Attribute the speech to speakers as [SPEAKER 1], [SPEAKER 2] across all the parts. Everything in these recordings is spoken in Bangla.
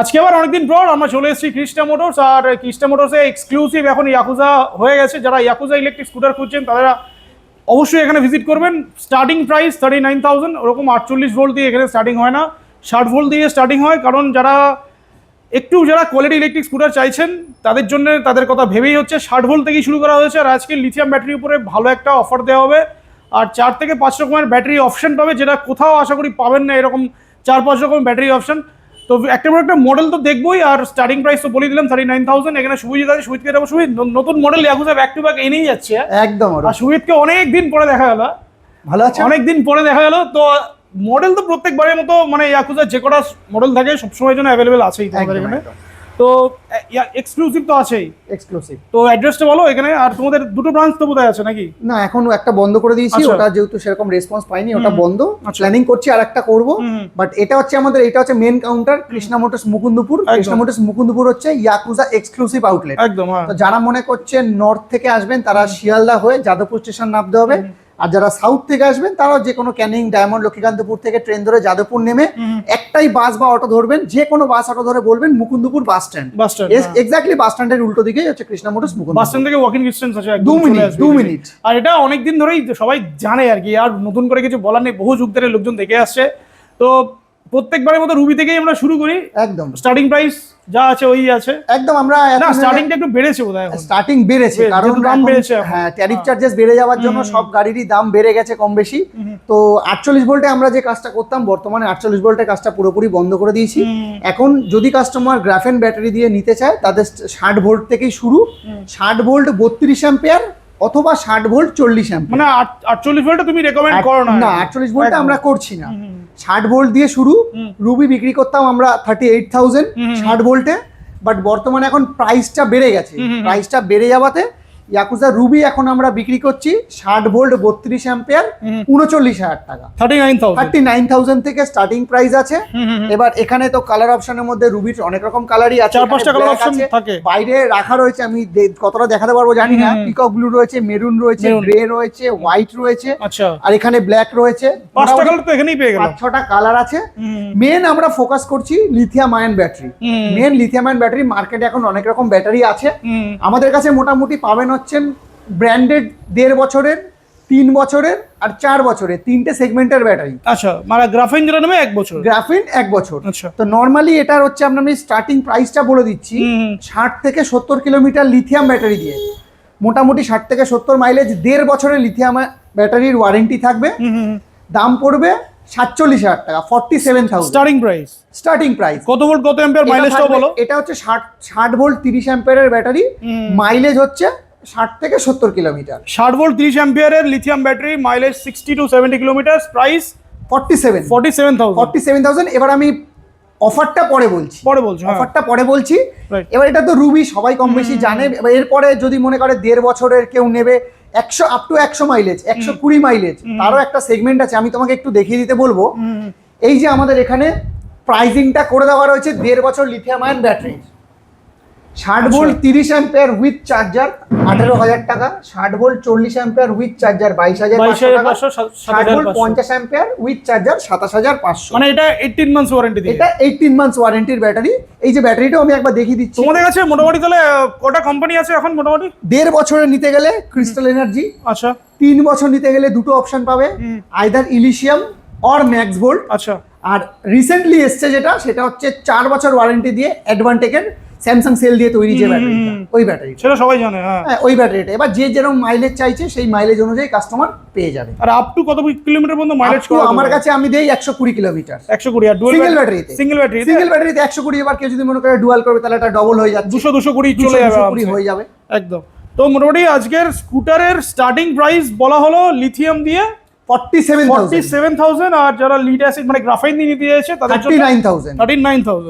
[SPEAKER 1] আজকে আবার অনেকদিন পর আমরা চলে এসেছি ক্রিস্টা মোটরস, আর ক্রিস্টা মোটরসে এক্সক্লুসিভ এখন ইয়াকুজা হয়ে গেছে। যারা ইয়াকুজা ইলেকট্রিক স্কুটার খুঁজছেন, তারা অবশ্যই এখানে ভিজিট করবেন। Starting price thirty nine thousand ওরকম আটচল্লিশ ভোল্ট দিয়ে এখানে স্টার্টিং হয় না। ষাট ভোল্ট দিয়ে স্টার্টিং হয়, কারণ যারা একটু যারা কোয়ালিটি ইলেকট্রিক স্কুটার চাইছেন, তাদের জন্য তাদের কথা ভেবেই হচ্ছে। ষাট ভোল্ট থেকেই শুরু করা হয়েছে, আর আজকে লিথিয়াম ব্যাটারির উপরে ভালো একটা অফার দেওয়া হবে। আর চার থেকে পাঁচ রকমের ব্যাটারি অপশন পাবে, যেটা কোথাও আশা করি পাবেন না, এরকম চার পাঁচ রকম ব্যাটারি অপশন তো একটা একটা মডেল তো দেখবোই আর স্টার্টিং প্রাইস তো বলে দিলাম থার্টি নাইন থাউজেন্ড এখানে সুবিধা আছে সুবিধা যাব সুবিধ নতুন model Yakuza back to back এনেই যাচ্ছে।
[SPEAKER 2] একদম
[SPEAKER 1] আর সুবিধকে অনেক দিন পরে দেখা গেল।
[SPEAKER 2] ভালো আছে?
[SPEAKER 1] অনেক দিন পরে দেখা গেল তো মডেল তো প্রত্যেকবারের মতো মানে ইয়াকুজার যে কটা মডেল থাকে সবসময় জন্য অ্যাভেলেবেল আছেই তোমাদের এখানে। তো এক্সক্লুসিভ তো আছেই।
[SPEAKER 2] এক্সক্লুসিভ
[SPEAKER 1] তো অ্যাড্রেসটা বলো এখানে আর তোমাদের দুটো ব্রাঞ্চ তো বোধহয় আছে নাকি?
[SPEAKER 2] না এখন একটা বন্ধ করে দিয়েছি
[SPEAKER 1] আচ্ছা।
[SPEAKER 2] ওটা যেহেতু সেরকম রেসপন্স পাইনি ওটা বন্ধ।
[SPEAKER 1] আচ্ছা।
[SPEAKER 2] প্ল্যানিং করছি আর একটা করব। বাট এটা হচ্ছে আমাদের এটা হচ্ছে main counter Krishna Motors Mukundapur. Krishna Motors Mukundapur হচ্ছে ইয়াকুজা এক্সক্লুসিভ আউটলেট
[SPEAKER 1] একদম হ্যাঁ।
[SPEAKER 2] তো যারা মনে করছেন নর্থ থেকে আসবেন তারা শিয়ালদা হয়ে যাদবপুর স্টেশন নামতে হবে। আর যারা সাউথ থেকে আসবেন তারাও যে কোনো ক্যানিং ডায়মন্ড লক্ষ্মীকান্তপুর থেকে ট্রেন ধরে যাদবপুর নেমে একটাই বাস বা অটো ধরবেন যে কোনো বাস অটো ধরে বলবেন Mukundapur bus stand
[SPEAKER 1] bus stand
[SPEAKER 2] exactly bus স্ট্যান্ডের উল্টো দিকে হচ্ছে Krishna Motors
[SPEAKER 1] bus
[SPEAKER 2] Mukundapur
[SPEAKER 1] stand থেকে ওয়াকিং ডিস্টেন্স আছে
[SPEAKER 2] দু মিনিট দু মিনিট
[SPEAKER 1] আর এটা অনেকদিন ধরেই সবাই জানে আর কি আর নতুন করে কিছু বলার নেই বহু যুগ ধরে লোকজন দেখে আসছে। তো প্রত্যেকবারের মতো রুবি থেকেই আমরা শুরু করি।
[SPEAKER 2] একদম।
[SPEAKER 1] স্টার্টিং প্রাইস যা আছে ওই আছে।
[SPEAKER 2] একদম আমরা
[SPEAKER 1] না স্টার্টিংটা একটু বেড়েছে বোধহয়
[SPEAKER 2] স্টার্টিং বেড়েছে কারণ
[SPEAKER 1] দাম বেড়েছে
[SPEAKER 2] হ্যাঁ ট্যারিফ চার্জেস বেড়ে যাওয়ার জন্য সব গাড়িরই দাম বেড়ে গেছে কম বেশি। তো আটচল্লিশ ভোল্টে আমরা যে কাজটা করতাম বর্তমানে আটচল্লিশ ভোল্টের কাজটা পুরোপুরি বন্ধ করে দিয়েছি। এখন যদি কাস্টমার গ্রাফেন ব্যাটারি দিয়ে নিতে চায় তাদের ষাট ভোল্ট থেকেই শুরু। ষাট ভোল্ট বত্রিশ অ্যাম্পিয়ার অথবা ষাট ভোল্ট চল্লিশ অ্যাম্পিয়ার
[SPEAKER 1] মানে আট- আটচল্লিশ ভোল্টটা তুমি রেকমেন্ড করো না
[SPEAKER 2] না আটচল্লিশ ভোল্টে আমরা করছি না। ষাট ভোল্ট দিয়ে শুরু রুবি বিক্রি করতাম আমরা থার্টি এইট থাউজেন্ড ষাট ভোল্টে বাট বর্তমানে এখন প্রাইসটা বেড়ে গেছে। প্রাইসটা বেড়ে যাওয়াতে ইয়াকুজা রুবি এখন আমরা বিক্রি করছি ষাট ভোল্ট বত্রিশ অ্যাম্পিয়ার উনচল্লিশ হাজার টাকা।
[SPEAKER 1] Thirty nine
[SPEAKER 2] thirty nine thousand থেকে স্টার্টিং প্রাইস আছে। এবার এখানে তো কালার অপশনের মধ্যে রুবির অনেক রকম কালারই আছে।
[SPEAKER 1] চার পাঁচটা কালার অপশন
[SPEAKER 2] আছে,
[SPEAKER 1] থাকে।
[SPEAKER 2] বাইরে রাখা রয়েছে আমি কতটা দেখাতে পারব জানি না। পিকক ব্লু রয়েছে মেরুন রয়েছে। গ্রে রয়েছে হোয়াইট রয়েছে।
[SPEAKER 1] আচ্ছা।
[SPEAKER 2] আর এখানে ব্ল্যাক রয়েছে।
[SPEAKER 1] পাঁচটা কালার তো এখানেই পেয়ে গেলাম।
[SPEAKER 2] পাঁচ ছটা কালার আছে মেন আমরা ফোকাস করছি lithium ion battery. Main lithium ion battery মার্কেটে এখন অনেক রকম ব্যাটারি আছে। আমাদের কাছে মোটামুটি পাবেন হচ্ছেন ব্র্যান্ডেড দেড় বছরের তিন বছরের আর চার বছরের তিনটে সেগমেন্টের ব্যাটারি
[SPEAKER 1] আচ্ছা মানে গ্রাফাইন যেটা নেবে এক বছর।
[SPEAKER 2] গ্রাফিন এক বছর।
[SPEAKER 1] আচ্ছা।
[SPEAKER 2] তো নর্মালি এটার হচ্ছে আপনার আমি স্টার্টিং প্রাইসটা বলে দিচ্ছি ষাট থেকে সত্তর কিলোমিটার লিথিয়াম ব্যাটারি দিয়ে। মোটামুটি ষাট থেকে সত্তর মাইলেজ দেড় বছরের লিথিয়াম ব্যাটারির ওয়ারেন্টি থাকবে। দাম পড়বে সাতচল্লিশ হাজার টাকা forty seven thousand
[SPEAKER 1] starting price
[SPEAKER 2] starting price
[SPEAKER 1] কত ভোল্ট কত অ্যাম্পিয়ার মাইলেজটাও বলো?
[SPEAKER 2] এটা হচ্ছে ষাট ষাট ভোল্ট তিরিশ অ্যাম্পিয়ারের ব্যাটারি মাইলেজ হচ্ছে ষাট থেকে সত্তর কিলোমিটার।
[SPEAKER 1] ষাট ভোল্ট তিরিশ অ্যাম্পিয়ারের lithium battery mileage sixty to seventy kilometre price
[SPEAKER 2] forty seven
[SPEAKER 1] forty seven thousand
[SPEAKER 2] forty seven thousand এবার আমি অফারটা পরে বলছি।
[SPEAKER 1] পরে বলছো হ্যাঁ।
[SPEAKER 2] অফারটা পরে বলছি। এবার এটা তো রুবি সবাই কম বেশি জানে। এবার এরপরে যদি মনে করে দেড় বছরের কেউ নেবে একশো আপ টু একশো মাইলেজ একশো কুড়ি মাইলেজ তারও একটা সেগমেন্ট আছে আমি তোমাকে একটু দেখিয়ে দিতে বলব। এই যে আমাদের এখানে প্রাইজিংটা করে দেওয়া রয়েছে দেড় বছর লিথিয়াম আয়ন ব্যাটারি ষাট
[SPEAKER 1] আচ্ছা।
[SPEAKER 2] ভোল্ট তিরিশ অ্যাম্পিয়ার উইথ চার্জার আঠেরো হাজার টাকা। ষাট ভোল্ট চল্লিশ অ্যাম্পিয়ার উইথ চার্জার বাইশ হাজার ষাট ভোল্ট পঞ্চাশ অ্যাম্পিয়ার উইথ চার্জার সাতাশ হাজার পাঁচশো।
[SPEAKER 1] মানে এটা এইটিন মান্থস ওয়ারেন্টি দিয়ে।
[SPEAKER 2] এটা এইটিন মান্থস ওয়ারেন্টির ব্যাটারি এই যে ব্যাটারিটাও আমি একবার দেখিয়ে দিচ্ছি।
[SPEAKER 1] তোমাদের কাছে মোটামুটি তাহলে কটা কোম্পানি আছে এখন মোটামুটি?
[SPEAKER 2] দেড় বছরে নিতে গেলে ক্রিস্টাল এনার্জি
[SPEAKER 1] আচ্ছা।
[SPEAKER 2] তিন বছর নিতে গেলে দুটো অপশন পাবে। Either Elysium or max volt
[SPEAKER 1] আচ্ছা।
[SPEAKER 2] আর রিসেন্টলি এসছে যেটা সেটা হচ্ছে চার বছর ওয়ারেন্টি দিয়ে অ্যাডভান্টেকের স্যামসাং সেল দিয়ে তৈরি যে ব্যাটারিটা ওই ব্যাটারি
[SPEAKER 1] সেটা সবাই জানে হ্যাঁ।
[SPEAKER 2] হ্যাঁ ওই ব্যাটারিটা। এবার যে যেরকম মাইলেজ চাইছে সেই মাইলেজ অনুযায়ী কাস্টমার পেয়ে যাবে।
[SPEAKER 1] আর আপ টু কত কিলোমিটার পর্যন্ত মাইলেজ
[SPEAKER 2] Up আমার কাছে আমি দেই একশো কুড়ি কিলোমিটার
[SPEAKER 1] একশো কুড়ি আর ডুয়েল
[SPEAKER 2] সিঙ্গেল ব্যাটারিতে
[SPEAKER 1] সিঙ্গেল ব্যাটারি
[SPEAKER 2] সিঙ্গেল ব্যাটারিতে একশো কুড়ি এবার কেউ যদি মনে করে ডুয়াল করবে তাহলে এটা ডবল হয়ে যাচ্ছে।
[SPEAKER 1] দুশো দুশো কুড়ি
[SPEAKER 2] দুশো
[SPEAKER 1] চলে যাবে
[SPEAKER 2] দুশো কুড়ি
[SPEAKER 1] আরামসে।
[SPEAKER 2] হয়ে যাবে।
[SPEAKER 1] একদম। তো মোটামুটি আজকের স্কুটারের স্টার্টিং প্রাইস বলা হলো লিথিয়াম দিয়ে আর যারা লিড অ্যাসিড মানে গ্রাফাইন দিয়ে নিতে চাইছে তাদের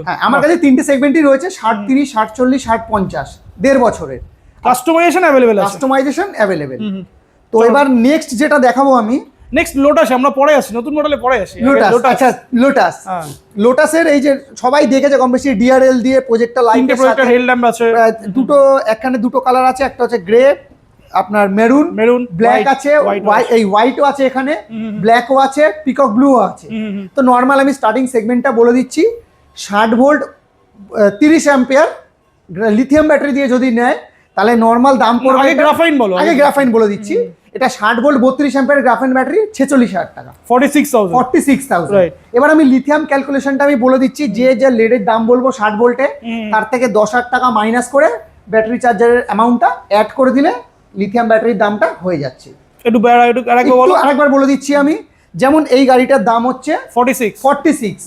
[SPEAKER 2] হ্যাঁ আমার কাছে তিনটে সেগমেন্টই রয়েছে ষাট তিরিশ ষাট চল্লিশ ষাট পঞ্চাশ দেড় বছরের।
[SPEAKER 1] Customisation available
[SPEAKER 2] customisation available. তো এবার নেক্সট যেটা দেখাবো আমি
[SPEAKER 1] নেক্সট লোটাস আমরা পরে আসি নতুন মডেলে পরে আসি।
[SPEAKER 2] লোটাস আচ্ছা লোটাস
[SPEAKER 1] হ্যাঁ।
[SPEAKER 2] লোটাসের এই যে সবাই দেখেছে কম বেশি ডিআরএল দিয়ে প্রজেক্টটা
[SPEAKER 1] আছে।
[SPEAKER 2] দুটো একখানে দুটো কালার আছে একটা হচ্ছে গ্রে আপনার মেরুন
[SPEAKER 1] মেরুন
[SPEAKER 2] ব্ল্যাক আছে এই হোয়াইটও আছে এখানে ব্ল্যাকও আছে পিকক ব্লুও আছে। তো নর্মাল আমি স্টার্টিং সেগমেন্টটা বলে দিচ্ছি। ষাট ভোল্ট তিরিশ অ্যাম্পিয়ার লিথিয়াম ব্যাটারি দিয়ে যদি নেয় তাহলে নর্মাল দাম পড়বে
[SPEAKER 1] আগে গ্রাফাইন বলো
[SPEAKER 2] আগে গ্রাফাইন বলে দিচ্ছি। এটা ষাট ভোল্ট বত্রিশ অ্যাম্পিয়ার গ্রাফাইন ব্যাটারি ছেচল্লিশ হাজার টাকা।
[SPEAKER 1] Forty six thousand
[SPEAKER 2] forty six thousand এবার আমি লিথিয়াম ক্যালকুলেশনটা আমি বলে দিচ্ছি যে যে লেডের দাম বলব ষাট ভোল্টে তার থেকে দশ হাজার টাকা মাইনাস করে ব্যাটারি চার্জারের অ্যামাউন্টটা অ্যাড করে দিলে লিথিয়াম ব্যাটারির দামটা হয়ে যাচ্ছে।
[SPEAKER 1] একটু আরেকবার বলো।
[SPEAKER 2] আরেকবার বলে দিচ্ছি আমি। যেমন এই গাড়িটার দাম হচ্ছে
[SPEAKER 1] forty six
[SPEAKER 2] forty six.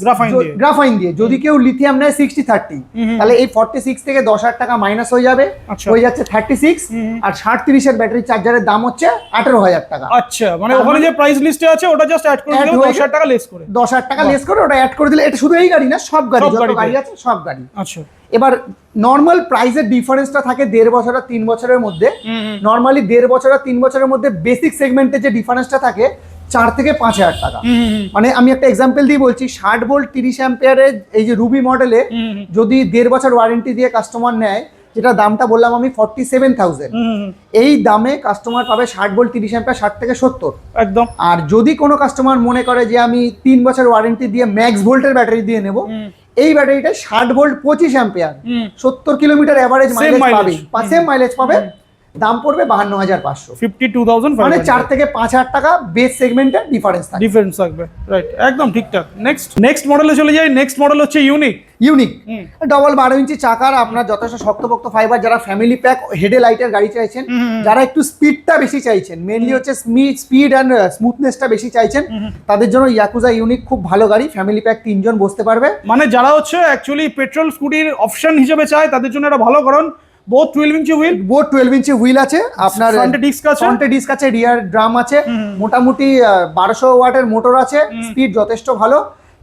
[SPEAKER 2] Graphene দিয়ে। যদি কেউ লিথিয়াম নেয় সিক্সটি থার্টি তাহলে এই ফর্টি সিক্স থেকে দশ হাজার টাকা মাইনাস হয়ে যাবে।
[SPEAKER 1] আচ্ছা।
[SPEAKER 2] হয়ে যাচ্ছে থার্টি সিক্স আর ষাট তিরিশের ব্যাটারি চার্জারের দাম হচ্ছে আঠারো হাজার টাকা।
[SPEAKER 1] আচ্ছা মানে ওখানে
[SPEAKER 2] মানে-
[SPEAKER 1] যে প্রাইস লিস্টে আছে ওটা জাস্ট অ্যাড করে
[SPEAKER 2] হয়ে
[SPEAKER 1] দশ হাজার টাকা লেস করে।
[SPEAKER 2] দশ হাজার টাকা লেস করে ওটা অ্যাড করে দিলে এটা শুধু এই গাড়ি না সব গাড়ি যত গাড়ি আছে সব গাড়ি।
[SPEAKER 1] আচ্ছা।
[SPEAKER 2] এবার নর্মাল প্রাইসের ডিফারেন্সটা থাকে দেড় বছর আর তিন বছরের মধ্যে। নর্মালি দেড় বছর আর তিন বছরের মধ্যে বেসিক সেগমেন্টে যে ডিফারেন্সটা থাকে চার থেকে পাঁচ হাজার টাকা। মানে আমি একটা এক্সাম্পল দিয়ে বলছি ষাট ভোল্ট তিরিশ অ্যাম্পিয়ারের এই যে রুবি মডেলে। যদি দেড় বছর ওয়ারেন্টি দিয়ে কাস্টমার নেয় যেটা দামটা বললাম আমি ফর্টি সেভেন থাউজেন্ড। এই দামে কাস্টমার পাবে ষাট ভোল্ট তিরিশ অ্যাম্পিয়ার ষাট থেকে সত্তর।
[SPEAKER 1] একদম।
[SPEAKER 2] আর যদি কোনো কাস্টমার মনে করে যে আমি তিন বছর ওয়ারেন্টি দিয়ে ম্যাক্স ভোল্টের ব্যাটারি দিয়ে নেব এই ব্যাটারিটা ষাট ভোল্ট পঁচিশ অ্যাম্পিয়ার। সত্তর কিলোমিটার অ্যাভারেজ মাইলেজ পাবে। সেম মাইলেজ পাবে। দাম পড়বে বাহান্ন হাজার পাঁচশো।
[SPEAKER 1] ফিফটি টু থাউজেন্ড
[SPEAKER 2] মানে চার থেকে পাঁচ হাজার টাকা বেস সেগমেন্টের ডিফারেন্স থাকে
[SPEAKER 1] ডিফারেন্স থাকবে রাইট একদম ঠিকঠাক। নেক্সট নেক্সট মডেলে চলে যাই নেক্সট মডেল হচ্ছে ইউনিক
[SPEAKER 2] ইউনিক ডবল বারো ইঞ্চি চাকার আপনার যথেষ্ট শক্তপোক্ত ফাইবার যারা ফ্যামিলি প্যাক হেডে লাইটের গাড়ি চাইছেন যারা একটু স্পিডটা বেশি চাইছেন মেনলি হচ্ছে স্পিড অ্যান্ড স্মুথনেসটা বেশি চাইছেন তাদের জন্য ইয়াকুজা ইউনিক খুব ভালো গাড়ি ফ্যামিলি প্যাক তিনজন বসতে পারবে।
[SPEAKER 1] মানে যারা হচ্ছে অ্যাকচুয়ালি পেট্রোল স্কুটির অপশন হিসেবে চায় তাদের জন্য এটা ভালো কারণ both twelve inch wheel
[SPEAKER 2] both twelve inch wheel আছে আপনার
[SPEAKER 1] এ disc আছে?
[SPEAKER 2] ফ্রন্টে ডিস্ক আছে রিয়ার ড্রাম আছে মোটামুটি বারোশো ওয়াটের মোটর আছে স্পিড যথেষ্ট ভালো।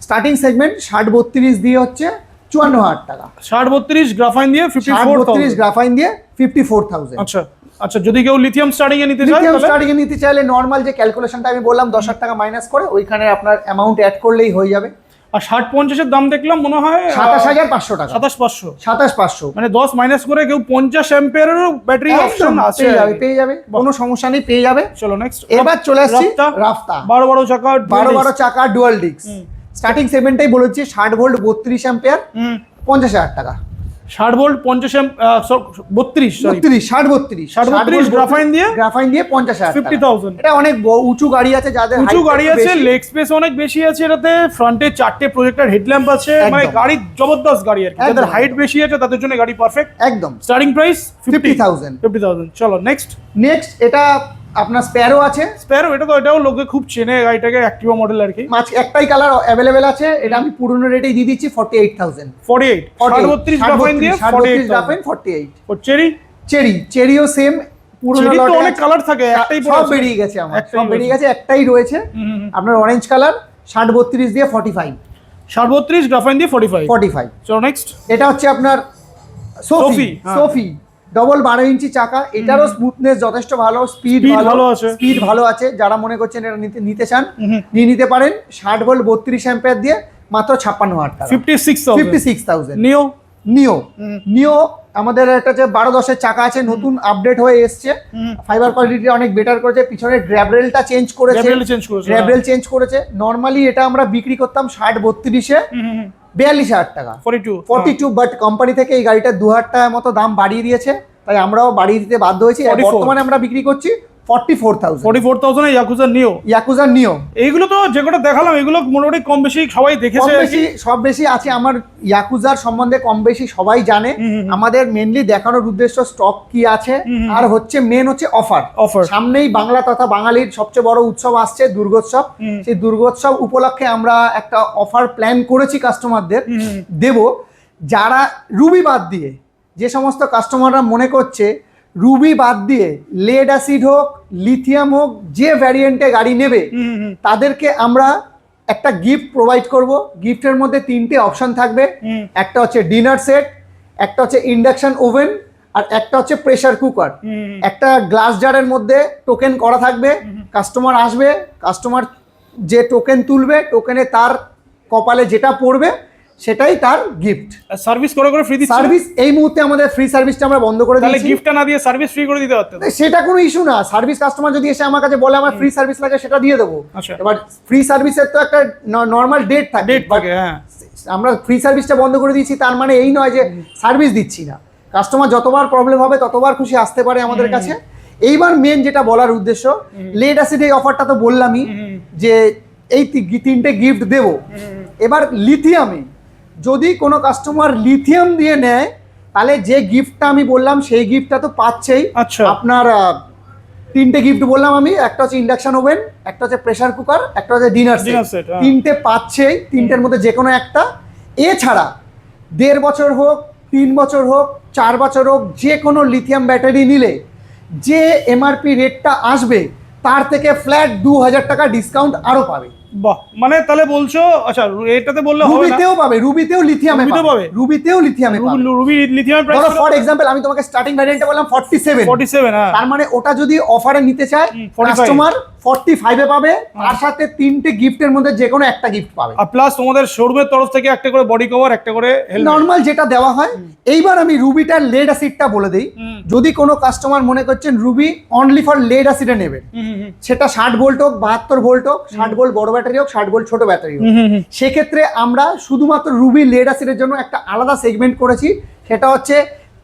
[SPEAKER 2] স্টার্টিং সেগমেন্ট ষাট বত্রিশ দিয়ে হচ্ছে চুয়ান্ন হাজার টাকা।
[SPEAKER 1] ষাট বত্রিশ গ্রাফাইন দিয়ে ফিফটি
[SPEAKER 2] ষাট
[SPEAKER 1] ফোর
[SPEAKER 2] বত্রিশ গ্রাফাইন দিয়ে ফিফটি ফোর থাউজেন্ড
[SPEAKER 1] আচ্ছা আচ্ছা যদি কেউ লিথিয়াম স্টার্টিং এ নিতে চায়
[SPEAKER 2] লিথিয়াম স্টার্টিং এ নিতে চাইলে নর্মাল যে ক্যালকুলেশনটা আমি বললাম দশ হাজার টাকা মাইনাস করে ওইখানে আপনার অ্যামাউন্ট অ্যাড করলেই হয়ে যাবে।
[SPEAKER 1] আর ষাট পঞ্চাশের দাম দেখলাম মনে হয়
[SPEAKER 2] সাতাশ হাজার পাঁচশো টাকা।
[SPEAKER 1] সাতাশ পাঁচশো।
[SPEAKER 2] সাতাশ পাঁচশো।
[SPEAKER 1] মানে দশ মাইনাস করে কেউ পঞ্চাশ অ্যাম্পিয়ারেরও ব্যাটারি অপশন আছে
[SPEAKER 2] পেয়ে যাবে পেয়ে যাবে। কোনো সমস্যা নেই পেয়ে যাবে।
[SPEAKER 1] চলো নেক্সট
[SPEAKER 2] এবার চলে আসছি।
[SPEAKER 1] রাফতা বারো বারো চাকা
[SPEAKER 2] বারো বারো চাকা ডুয়াল ডিস্ক স্টার্টিং সেভেনটাই বলেছি ষাট ভোল্ট বত্রিশ অ্যাম্পিয়ার পঞ্চাশ হাজার টাকা।
[SPEAKER 1] ষাট ভোল্ট পঞ্চাশ বত্রিশ সরি
[SPEAKER 2] বত্রিশ ষাট বত্রিশ।
[SPEAKER 1] 60 32 graphene দিয়ে?
[SPEAKER 2] গ্রাফাইন দিয়ে পঞ্চাশ
[SPEAKER 1] ফিফটি। থাউজেন্ড
[SPEAKER 2] এটা অনেক উঁচু গাড়ি আছে যাদের
[SPEAKER 1] উঁচু গাড়ি আছে লেগ স্পেস অনেক বেশি আছে এটাতে ফ্রন্টে চারটে প্রজেক্টর হেডল্যাম্প আছে মানে গাড়ি জবরদস্ত গাড়ি আর কি। যাদের হাইট বেশি আছে তাদের জন্য গাড়ি পারফেক্ট
[SPEAKER 2] একদম।
[SPEAKER 1] Starting price fifty
[SPEAKER 2] 50,000
[SPEAKER 1] fifty thousand চলো নেক্সট
[SPEAKER 2] নেক্সট এটা আপনার স্প্যারো আছে?
[SPEAKER 1] স্পেয়ারো এটা তো এটাও লোকে খুব চেনে গাড়িটাকে অ্যাক্টিভা মডেল আর কি।
[SPEAKER 2] মাঝ একটাই কালার অ্যাভেলেবেল আছে এটা আমি পুরনো রেটেই দিয়ে দিচ্ছি forty eight thousand
[SPEAKER 1] forty eight বত্রিশ গ্রাফাইন দিয়ে forty eight
[SPEAKER 2] graphene forty eight
[SPEAKER 1] cherry
[SPEAKER 2] cherry চেরিও same পুরনো লটে
[SPEAKER 1] অনেক কালার থাকে একটাই
[SPEAKER 2] সব বেরিয়ে গেছে আমার সব বেরিয়ে গেছে একটাই রয়েছে। আপনার অরেঞ্জ কালার ষাট বত্রিশ দিয়ে ফর্টি ফাইভ
[SPEAKER 1] ষাট বত্রিশ গ্রাফাইন দিয়ে ফর্টি ফাইভ
[SPEAKER 2] ফর্টি ফাইভ
[SPEAKER 1] চলো নেক্সট
[SPEAKER 2] এটা হচ্ছে আপনার
[SPEAKER 1] সোফি।
[SPEAKER 2] সোফি ডবল বারো ইঞ্চি চাকা এটারও স্মুথনেস যথেষ্ট ভালো স্পিড ভালো
[SPEAKER 1] আছে।
[SPEAKER 2] স্পিড ভালো আছে। যারা মনে করছেন এটা নিতে নিতে চান নিয়ে নিতে পারেন। ষাট ভোল্ট বত্রিশ অ্যাম্পিয়ার দিয়ে মাত্র ছাপ্পান্ন হাজার টাকা।
[SPEAKER 1] Fifty six
[SPEAKER 2] fifty six thousand
[SPEAKER 1] Neo
[SPEAKER 2] Neo Neo আমাদের একটা যে বারো দশের চাকা আছে নতুন আপডেট হয়ে এসছে। ফাইবার কোয়ালিটি অনেক বেটার করেছে। পিছনে গ্র্যাবরেলটা চেঞ্জ করেছে।
[SPEAKER 1] করেছে,
[SPEAKER 2] চেঞ্জ করেছে। নর্মালি এটা আমরা বিক্রি করতাম ষাট বত্রিশে। বিয়াল্লিশ হাজার টাকা। ফর্টি টু বাট কোম্পানি থেকে এই গাড়িটা দু হাজার টাকার মতো দাম বাড়িয়ে দিয়েছে। তাই আমরাও বাড়িয়ে দিতে বাধ্য হয়েছি। আর
[SPEAKER 1] 44
[SPEAKER 2] বর্তমানে আমরা বিক্রি করছি
[SPEAKER 1] এইগুলো তো যে কটা দেখালাম এগুলো মোটামুটি কম বেশি সবাই দেখেছে
[SPEAKER 2] সব বেশি আছে। আমার ইয়াকুজার সম্বন্ধে কম বেশি সবাই জানে। আমাদের মেনলি দেখানোর উদ্দেশ্য স্টক কি আছে। আর হচ্ছে মেন হচ্ছে অফার
[SPEAKER 1] Offer।
[SPEAKER 2] সামনেই বাংলা তথা বাঙালির সবচেয়ে বড় উৎসব আসছে দুর্গোৎসব। সেই দুর্গোৎসব উপলক্ষে আমরা একটা অফার প্ল্যান করেছি কাস্টমারদের। দেব যারা রুবি বাদ দিয়ে যে সমস্ত কাস্টমাররা মনে করছে রুবি বাদ দিয়ে লেড অ্যাসিড হোক লিথিয়াম হোক যে ভ্যারিয়েন্টে গাড়ি নেবে। তাদেরকে আমরা একটা গিফট প্রোভাইড করব। গিফটের মধ্যে তিনটে অপশন থাকবে। একটা হচ্ছে ডিনার সেট একটা হচ্ছে ইন্ডাকশন ওভেন আর একটা হচ্ছে প্রেসার কুকার। একটা গ্লাস জারের মধ্যে টোকেন করা থাকবে। কাস্টমার আসবে কাস্টমার যে টোকেন তুলবে টোকেনে তার কপালে যেটা পড়বে সেটাই তার গিফট
[SPEAKER 1] সার্ভিস করে করে ফ্রি দিচ্ছে?
[SPEAKER 2] সার্ভিস এই মুহূর্তে আমাদের ফ্রি সার্ভিসটা আমরা বন্ধ করে
[SPEAKER 1] তাহলে গিফটটা না দিয়ে সার্ভিস ফ্রি করে দিতে পারতেন?
[SPEAKER 2] সেটা কোনো ইস্যু না। সার্ভিস কাস্টমার যদি এসে আমার কাছে বলে আমার ফ্রি সার্ভিস লাগে সেটা দিয়ে দেবো।
[SPEAKER 1] আচ্ছা।
[SPEAKER 2] এবার ফ্রি সার্ভিসের তো একটা নর্মাল ডেট থাকে।
[SPEAKER 1] ডেট থাকে হ্যাঁ।
[SPEAKER 2] আমরা ফ্রি সার্ভিসটা বন্ধ করে দিয়েছি তার মানে এই নয় যে সার্ভিস দিচ্ছি না। কাস্টমার যতবার প্রবলেম হবে ততবার খুশি আসতে পারে আমাদের কাছে। এইবার মেন যেটা বলার উদ্দেশ্য লেট অ্যাসিড এই অফারটা তো বললামই যে এই তিনটে গিফট দেব। এবার লিথিয়ামে যদি কোনো কাস্টমার লিথিয়াম দিয়ে নেয় তাহলে যে গিফটটা আমি বললাম সেই গিফটটা তো পাচ্ছেই
[SPEAKER 1] আচ্ছা।
[SPEAKER 2] আপনার তিনটে গিফট বললাম আমি একটা হচ্ছে ইন্ডাকশন ওভেন একটা হচ্ছে প্রেসার কুকার একটা হচ্ছে ডিনার সেট
[SPEAKER 1] হ্যাঁ।
[SPEAKER 2] তিনটে পাচ্ছেই তিনটের মধ্যে যে কোনো একটা এছাড়া দেড় বছর হোক তিন বছর হোক চার বছর হোক যে কোনো লিথিয়াম ব্যাটারি নিলে যে এমআরপি রেটটা আসবে তার থেকে ফ্ল্যাট দু হাজার টাকা ডিসকাউন্ট আরও পাবে
[SPEAKER 1] বাহ মানে তাহলে বলছো আচ্ছা এটাতে বললে হবে
[SPEAKER 2] রুবিতেও পাবে রুবিতেও লিথিয়ামে পাবে? রুবিতেও লিথিয়ামে পাবে।
[SPEAKER 1] রুবি- লিথিয়াম লিথিয়ামের প্রাইস
[SPEAKER 2] ধরো ফর এক্সাম্পল আমি তোমাকে স্টার্টিং ভ্যারিয়েন্টটা বললাম 47
[SPEAKER 1] 47 হ্যাঁ।
[SPEAKER 2] তার মানে ওটা যদি অফারে নিতে চায়
[SPEAKER 1] হুম, 45
[SPEAKER 2] কাস্টমার 45 এ পাবে তার সাথে তিনটে গিফটের মধ্যে যে কোনো একটা গিফট পাবে।
[SPEAKER 1] আর প্লাস তোমাদের শোরুমের তরফ থেকে একটা করে বডি কভার একটা করে
[SPEAKER 2] নর্মাল যেটা দেওয়া হয় এইবার আমি রুবিটার লেড অ্যাসিডটা বলে দিই। যদি কোনো কাস্টমার মনে করছেন রুবি অনলি ফর লেড অ্যাসিডে নেবেন সেটা ষাট ভোল্ট হোক বাহাত্তর ভোল্ট হোক ষাট ভোল্ট বড় ব্যাটারি হোক ষাট ভোল্ট ছোট ব্যাটারি হোক। সেক্ষেত্রে আমরা শুধুমাত্র রুবি লেড অ্যাসিডের জন্য একটা আলাদা সেগমেন্ট করেছি সেটা হচ্ছে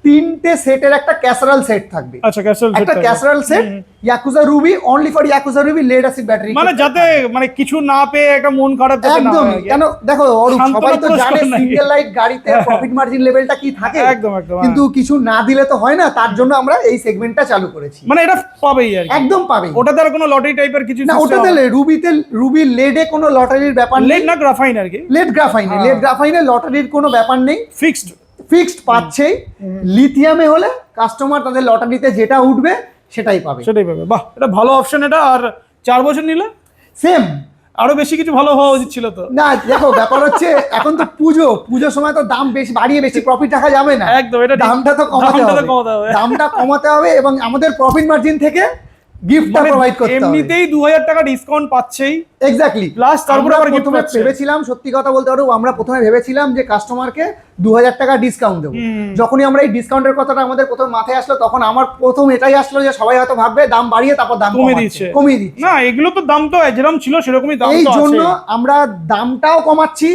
[SPEAKER 2] তিনটে সেটের একটা ক্যাসারাল সেট থাকবে।
[SPEAKER 1] আচ্ছা ক্যাসেল
[SPEAKER 2] একটা casserole set Yakuza Ruby only for Yakuza Ruby lead acid battery
[SPEAKER 1] মানে যাতে মানে কিছু না পেয়ে একটা মন খারাপ যাতে না হয়
[SPEAKER 2] কেন দেখো অরূপ, সবাই তো জানে সিঙ্গেল লাইট গাড়িতে প্রফিট মার্জিন লেভেলটা কি থাকে।
[SPEAKER 1] একদম একদম হ্যাঁ।
[SPEAKER 2] কিন্তু কিছু না দিলে তো হয় না তার জন্য আমরা এই সেগমেন্টটা চালু করেছি।
[SPEAKER 1] মানে এটা পাবেই আর
[SPEAKER 2] একদম পাবে
[SPEAKER 1] ওটাতে আর কোনো লটারি টাইপের কিছু
[SPEAKER 2] না ওটাতে রুবিতে রুবি লেডে কোনো লটারির ব্যাপার নেই।
[SPEAKER 1] লেট না গ্রাফাইন আর কি।
[SPEAKER 2] লেড গ্রাফাইনে। লেড গ্রাফাইনে লটারির কোনো ব্যাপার নেই।
[SPEAKER 1] Fixed
[SPEAKER 2] fixed পাচ্ছেই। লিথিয়ামে হলে কাস্টমার তাদের লটারিতে যেটা উঠবে সেটাই পাবে।
[SPEAKER 1] সেটাই পাবে। বাহ এটা ভালো অপশন এটা। আর চার বছর নিলে?
[SPEAKER 2] সেম
[SPEAKER 1] আরও বেশি কিছু ভালো হওয়া উচিত ছিল তো।
[SPEAKER 2] না দেখো ব্যাপার হচ্ছে এখন তো পুজো। পুজোর সময় তো দাম বেশি বাড়িয়ে বেশি প্রফিট রাখা যাবে না।
[SPEAKER 1] একদম এটা
[SPEAKER 2] দামটা তো কমাতে হবে। দামটা কমাতে হবে এবং আমাদের প্রফিট মার্জিন থেকে গিফটটা
[SPEAKER 1] মানে
[SPEAKER 2] প্রোভাইড করতে হবে।
[SPEAKER 1] এমনিতেই দু হাজার টাকা ডিসকাউন্ট পাচ্ছেই।
[SPEAKER 2] এক্স্যাক্টলি
[SPEAKER 1] Plus তারপরে gift
[SPEAKER 2] প্রথমে ভেবেছিলাম সত্যি কথা বলতে পারব আমরা প্রথমে ভেবেছিলাম যে কাস্টমারকে দু হাজার টাকা ডিসকাউন্ট দেবো। যখনই আমরা এই ডিসকাউন্টের কথাটা আমাদের প্রথম মাথায় আসলো তখন আমার প্রথম এটাই আসলো যে সবাই হয়তো ভাববে দাম বাড়িয়ে তারপর দাম
[SPEAKER 1] কমিয়ে দিচ্ছে।
[SPEAKER 2] কমিয়ে দিচ্ছে।
[SPEAKER 1] না এগুলো তো দাম তো যেরকম ছিল সেরকমই দাম
[SPEAKER 2] এই জন্য আমরা দামটাও কমাচ্ছি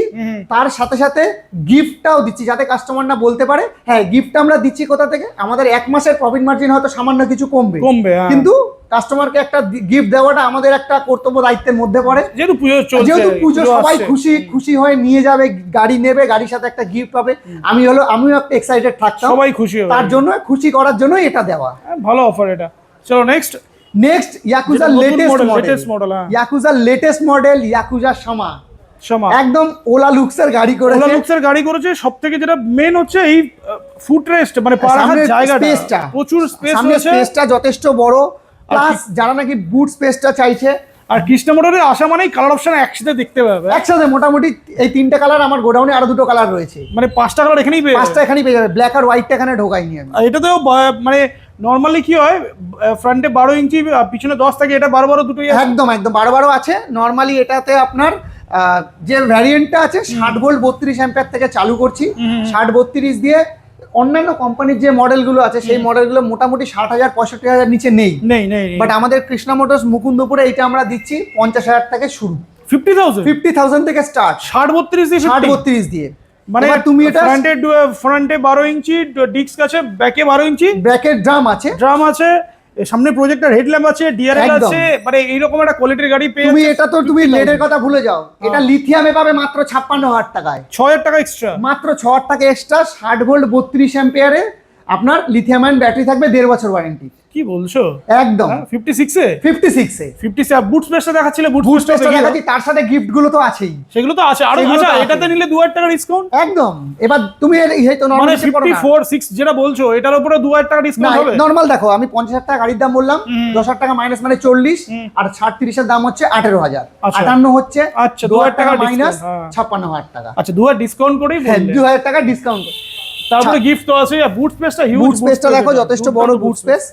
[SPEAKER 2] তার সাথে সাথে গিফটটাও দিচ্ছি যাতে কাস্টমার না বলতে পারে হ্যাঁ গিফট আমরা দিচ্ছি কোথা থেকে? আমাদের এক মাসের প্রফিট মার্জিন হয়তো সামান্য কিছু কমবে।
[SPEAKER 1] কমবে হ্যাঁ।
[SPEAKER 2] কিন্তু কাস্টমারকে একটা গিফট দেওয়াটা আমাদের একটা কর্তব্য দায়িত্বের মধ্যে পড়ে।
[SPEAKER 1] যেহেতু পুজো চলছে
[SPEAKER 2] যেহেতু পুজো সবাই খুশি খুশি হয়ে নিয়ে যাবে গাড়ি নেবে গাড়ির সাথে একটা গিফট পাবে। আমি হলো আমিও একটা এক্সাইটেড থাকতাম।
[SPEAKER 1] সবাই খুশি হবে
[SPEAKER 2] তার জন্য খুশি করার জন্য এটা দেওয়া।
[SPEAKER 1] হ্যাঁ, ভালো অফার এটা। চলো নেক্সট
[SPEAKER 2] নেক্সট
[SPEAKER 1] নতুন
[SPEAKER 2] লেটেস্ট মডেল। ইয়াকুজার লেটেস্ট মডেল ইয়াকুজা সমা একদম ওলা লুকসের গাড়ি
[SPEAKER 1] ওলা
[SPEAKER 2] করেছে
[SPEAKER 1] লুকসের গাড়ি করেছে। সব থেকে যেটা মেন হচ্ছে এই ফুট রেস্ট মানে পা রাখার জায়গাটা। প্রচুর স্পেস রয়েছে।
[SPEAKER 2] স্পেসটা যথেষ্ট বড়। প্লাস যারা নাকি বুট স্পেসটা চাইছে
[SPEAKER 1] আর কৃষ্ণ মোটরের আসা মানেই কালার অপশন একসাথে দেখতে পাবে
[SPEAKER 2] একসাথে মোটামুটি এই তিনটে কালার আমার গোডাউনে আরও দুটো কালার রয়েছে।
[SPEAKER 1] মানে পাঁচটা কালার এখানেই পেয়ে
[SPEAKER 2] পাঁচটা এখানেই পেয়ে যাবে। ব্ল্যাক আর হোয়াইটটা এখানে ঢোকাইনি আমি।
[SPEAKER 1] এটাতেও বা- মানে নর্মালি কি হয় ফ্রন্টে বারো ইঞ্চি পিছনে দশ থাকে এটা বারো বারো দুটোই
[SPEAKER 2] একদম একদম বারো বারো আছে। নর্মালি এটাতে আপনার যে ভ্যারিয়েন্টটা আছে ষাট ভোল্ট বত্রিশ অ্যাম্পিয়ার থেকে চালু করছি। ষাট বত্রিশ দিয়ে অন্যান্য কোম্পানির যে মডেলগুলো আছে সেই মডেলগুলো মোটামুটি ষাট হাজার পঁয়ষট্টি হাজার নিচে নেই।
[SPEAKER 1] নেই নেই
[SPEAKER 2] বাট আমাদের কৃষ্ণা মোটরস মুকুন্দপুরে এটা আমরা দিচ্ছি পঞ্চাশ হাজার থেকে শুরু।
[SPEAKER 1] Fifty thousand?
[SPEAKER 2] ফিফটি থাউজেন্ড থেকে স্টার্ট
[SPEAKER 1] ষাট বত্রিশ দিয়ে
[SPEAKER 2] ষাট বত্রিশ দিয়ে।
[SPEAKER 1] মানে
[SPEAKER 2] তুমি এটা
[SPEAKER 1] ফ্রন্টে ফ্রন্টে বারো ইঞ্চি ডিস্ক আছে ব্যাকে বারো ইঞ্চি?
[SPEAKER 2] ব্যাকের ড্রাম আছে।
[SPEAKER 1] ড্রাম আছে। সামনে প্রজেক্টর হেডল্যাম্প আছে ডিআরএল। আছে মানে এইরকম একটা কোয়ালিটির গাড়ি পেয়ে
[SPEAKER 2] তুমি এটা তো তুমি লেডের কথা ভুলে যাও। এটা লিথিয়ামে পাবে মাত্র ছাপ্পান্ন হাজার টাকায়।
[SPEAKER 1] ছ হাজার টাকা এক্সট্রা
[SPEAKER 2] মাত্র ছ হাজার টাকা এক্সট্রা ষাট ভোল্ট বত্রিশ অ্যাম্পিয়ারে আপনার লিথিয়াম আয়ন ব্যাটারি থাকবে দেড় বছর ওয়ারেন্টি
[SPEAKER 1] কি বলছো?
[SPEAKER 2] একদম।
[SPEAKER 1] ফিফটি সিক্সে
[SPEAKER 2] ফিফটি সিক্সে
[SPEAKER 1] ফিফটি বুট স্পেসটা দেখাচ্ছিলে বুট স্পেসটা
[SPEAKER 2] দেখাচ্ছি তার সাথে গিফটগুলো তো আছেই।
[SPEAKER 1] সেগুলো তো আছে।
[SPEAKER 2] আরও
[SPEAKER 1] আচ্ছা এটাতে নিলে দু হাজার টাকা ডিসকাউন্ট
[SPEAKER 2] একদম। এবার তুমি এর- এই তো নর্মাল
[SPEAKER 1] ফিফটি ফোর সিক্স যেটা বলছো এটার উপরে দু হাজার টাকা ডিসকাউন্ট হবে?
[SPEAKER 2] নর্মাল দেখো আমি টাকা গাড়ির দাম বললাম দশ হাজার টাকা মাইনাস মানে চল্লিশ আর ষাট তিরিশের দাম হচ্ছে আঠেরো হাজার।
[SPEAKER 1] আচ্ছা।
[SPEAKER 2] আটান্ন হচ্ছে
[SPEAKER 1] আচ্ছা,
[SPEAKER 2] দু হাজার টাকা মাইনাস
[SPEAKER 1] হ্যাঁ।
[SPEAKER 2] ছাপ্পান্ন হাজার টাকা।
[SPEAKER 1] আচ্ছা দু হাজার ডিসকাউন্ট করেই
[SPEAKER 2] হ্যাঁ
[SPEAKER 1] বললে।
[SPEAKER 2] দু হাজার টাকা ডিসকাউন্ট
[SPEAKER 1] তারপরে গিফট তো আছে বুট স্পেসটা হিউজ
[SPEAKER 2] বুট স্পেসটা দেখো যথেষ্ট বড় বুট স্পেস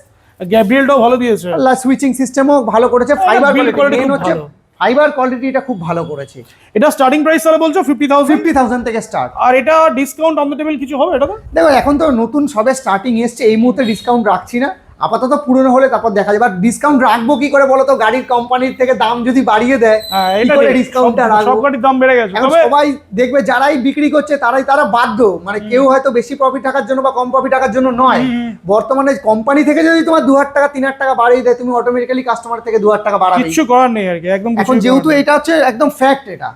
[SPEAKER 1] গ্যাব্রিয়েলটাও ভালো দিয়েছে।
[SPEAKER 2] আল্লাহ সুইচিং সিস্টেমও ভালো করেছে ফাইবার
[SPEAKER 1] build
[SPEAKER 2] কোয়ালিটি হচ্ছে। ফাইবার কোয়ালিটিটা খুব ভালো করেছে।
[SPEAKER 1] এটা স্টার্টিং প্রাইস তাহলে বলছো ফিফটি থাউজেন্ড
[SPEAKER 2] ফিফটি থাউজেন্ড থেকে স্টার্ট
[SPEAKER 1] আর এটা ডিসকাউন্ট অন দ্য টেবিল কিছু হবে এটা
[SPEAKER 2] দেখো এখন তো নতুন সবে স্টার্টিং এসছে এই মুহূর্তে ডিসকাউন্ট রাখছি না। আপাতত পুরনো হলে তারপর দেখা যাবে আর ডিসকাউন্ট রাখব কি করে বলো তো গাড়ির কোম্পানির থেকে দাম যদি বাড়িয়ে দেয়
[SPEAKER 1] হ্যাঁ,
[SPEAKER 2] কি করে ডিসকাউন্টটা রাখব
[SPEAKER 1] সব গাড়ির দাম বেড়ে গেছে।
[SPEAKER 2] সবাই দেখবে যারাই বিক্রি করছে তারাই তারা বাধ্য। মানে কেউ হয়তো বেশি প্রফিট টাকার জন্য বা কম প্রফিট টাকার জন্য নয়। বর্তমানে কোম্পানি থেকে যদি তোমার দু হাজার টাকা তিন হাজার টাকা বাড়িয়ে দেয় তুমি অটোমেটিক্যালি কাস্টমার থেকে দু হাজার টাকা বাড়াবে।
[SPEAKER 1] কিচ্ছু করার নেই আর কি একদম
[SPEAKER 2] এখন যেহেতু এটা হচ্ছে একদম ফ্যাক্ট এটা।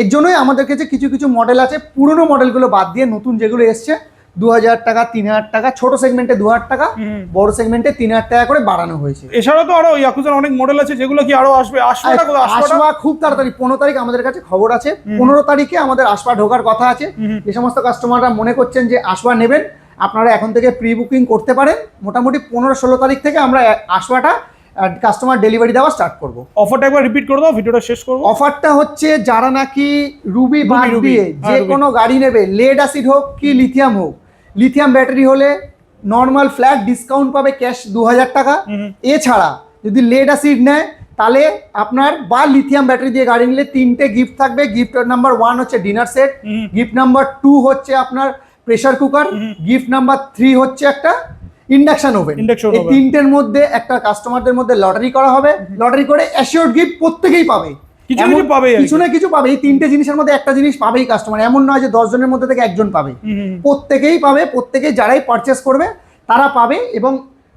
[SPEAKER 2] এর জন্যই আমাদের কাছে কিছু কিছু মডেল আছে। পুরনো মডেলগুলো বাদ দিয়ে নতুন যেগুলো এসছে দু হাজার টাকা তিন হাজার টাকা ছোট সেগমেন্টে দু হাজার টাকা বড় সেগমেন্টে তিন হাজার টাকা করে বাড়ানো হয়েছে।
[SPEAKER 1] এছাড়াও তো আরও ইয়াকুজার অনেক মডেল আছে যেগুলো কি আরও আসবে? আসবে
[SPEAKER 2] খুব তাড়াতাড়ি। পনেরো তারিখ আমাদের কাছে খবর আছে। পনেরো তারিখে আমাদের আসবা ঢোকার কথা আছে। যে সমস্ত কাস্টমাররা মনে করছেন যে আসবা নেবেন আপনারা এখন থেকে প্রি বুকিং করতে পারেন। মোটামুটি পনেরো ষোলো তারিখ থেকে আমরা আসবাটা কাস্টমার ডেলিভারি দেওয়া স্টার্ট করব।
[SPEAKER 1] অফারটা একবার রিপিট করে দাও ভিডিওটা শেষ করব।
[SPEAKER 2] অফারটা হচ্ছে যারা নাকি রুবি বাদ
[SPEAKER 1] রুবি।
[SPEAKER 2] দিয়ে যে কোনো গাড়ি নেবে লেড অ্যাসিড হোক কি লিথিয়াম হোক লিথিয়াম ব্যাটারি হলে নর্মাল ফ্ল্যাট ডিসকাউন্ট পাবে ক্যাশ দু হাজার টাকা এছাড়া যদি লেড অ্যাসিড নেয় তাহলে আপনার বা লিথিয়াম ব্যাটারি দিয়ে গাড়ি নিলে তিনটে গিফট থাকবে। গিফট নাম্বার ওয়ান হচ্ছে dinner set gift number two হচ্ছে আপনার pressure cooker gift number three হচ্ছে একটা ইন্ডাকশন ওভেন এই তিনটের মধ্যে একটা কাস্টমারদের মধ্যে লটারি করা হবে। লটারি করে অ্যাসিওর গিফট প্রত্যেকেই পাবে।
[SPEAKER 1] কিছু কিছু কি।
[SPEAKER 2] কিছু না কিছু পাবে। এই তিনটে জিনিসের মধ্যে একটা জিনিস পাবেই কাস্টমার এমন নয় যে দশ জনের মধ্যে থেকে একজন পাবে। প্রত্যেকেই পাবে প্রত্যেকেই যারাই পারচেস করবে তারা পাবে এবং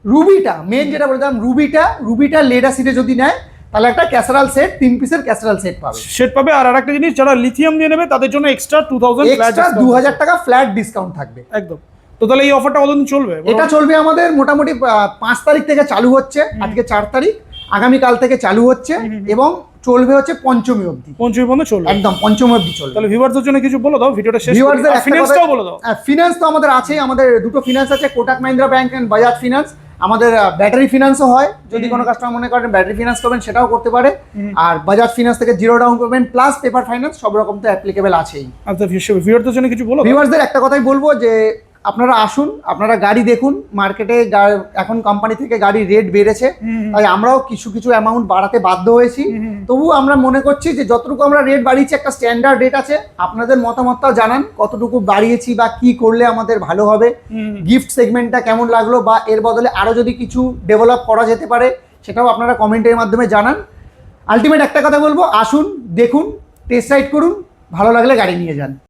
[SPEAKER 2] রুবিটা মেন যেটা বলতাম রুবিটা রুবিটা লেডা সিটে যদি নেয় তাহলে একটা ক্যাসারাল সেট তিন পিসের ক্যাসারাল সেট পাবে।
[SPEAKER 1] সেট পাবে আর আরেকটা জিনিস যারা লিথিয়াম দিয়ে নেবে তাদের জন্য এক্সট্রা টু থাউজেন্ড
[SPEAKER 2] এক্সট্রা দু হাজার টাকা ফ্ল্যাট ডিসকাউন্ট থাকবে।
[SPEAKER 1] একদম। তো তাহলে এই অফারটা কতদিন চলবে?
[SPEAKER 2] এটা চলবে আমাদের মোটামুটি পাঁচ তারিখ থেকে চালু হচ্ছে আজকে চার তারিখ আগামীকাল থেকে চালু হচ্ছে এবং চলবে হচ্ছে পঞ্চমী অবধি।
[SPEAKER 1] পঞ্চমী পর্যন্ত চলবে।
[SPEAKER 2] একদম পঞ্চমী অবধি চলবে।
[SPEAKER 1] তাহলে ভিউয়ারদের জন্য কিছু বলে দাও ভিডিওটা শেষ
[SPEAKER 2] ভিউয়ারদের
[SPEAKER 1] ফিনান্সটাও বলে দাও।
[SPEAKER 2] হ্যাঁ ফিনান্স তো আমাদের আছেই আমাদের দুটো ফিনান্স আছে Kotak Mahindra bank and Bajaj finance আমাদের ব্যাটারি ফিনান্সও হয় যদি কোনো কাস্টমার মনে করেন ব্যাটারি ফিনান্স করবেন সেটাও করতে পারে। আর বাজাজ ফিনান্স থেকে zero down payment plus paper finance সব রকম তো অ্যাপ্লিকেবল আছেই।
[SPEAKER 1] আচ্ছা ভিউয়ারদের জন্য কিছু বলো দাও।
[SPEAKER 2] ভিউয়ার্সদের একটা কথাই বলব যে আপনারা আসুন আপনারা গাড়ি দেখুন মার্কেটে এখন কোম্পানি থেকে গাড়ি রেট বেড়েছে তাই আমরাও কিছু কিছু অ্যামাউন্ট বাড়াতে বাধ্য হয়েছি। তবু আমরা মনে করছি যে যতটুকু আমরা রেট বাড়িয়েছি একটা স্ট্যান্ডার্ড রেট আছে আপনাদের মতামতটাও জানান কতটুকু বাড়িয়েছি বা কি করলে আমাদের ভালো হবে। গিফট সেগমেন্টটা কেমন লাগল বা এর বদলে আরও যদি কিছু ডেভেলপ করা যেতে পারে সেটাও আপনারা কমেন্টের মাধ্যমে জানান। আলটিমেট একটা কথা বলব আসুন দেখুন টেস্ট রাইড করুন ভালো লাগলে গাড়ি নিয়ে যান।